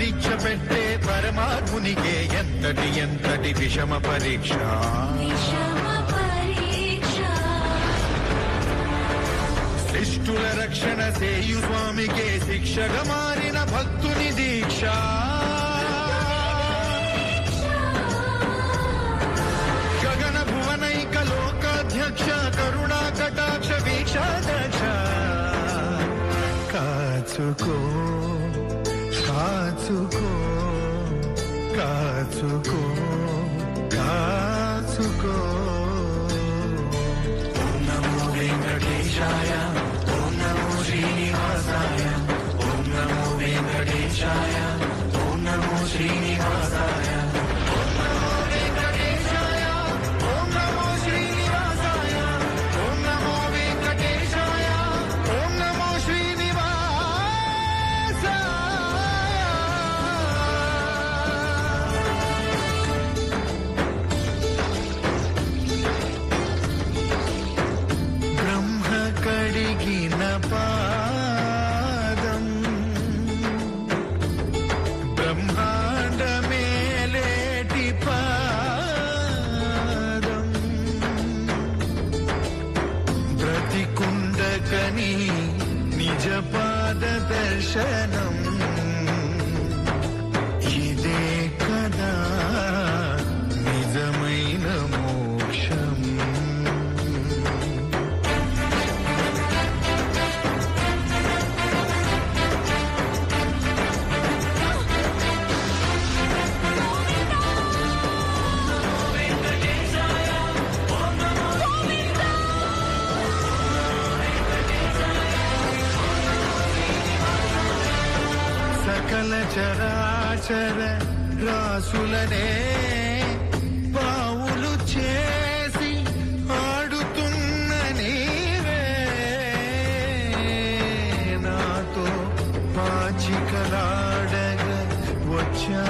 పరీక్ష పెట్టే పరమాత్మునికే ఎంతటి ఎంతటి విషమ పరీక్ష? శిష్టుల రక్షణ సేయు స్వామికే శిక్షగా మారిన భక్తుని దీక్ష. గగన భువనైక లోకాధ్యక్ష కరుణా కటాక్ష వీక్షాధ్యక్ష కాచుకో. కాచుకో కాచుకో కాచుకో. నమో వెంకటేశాయ. బ్రతికుండకని నిజ పాద దర్శనం. సకల చరాచర రాసులనే పావులు చేసి ఆడుతున్న నీవే. నాతో పాచికలాడగా వచ్చా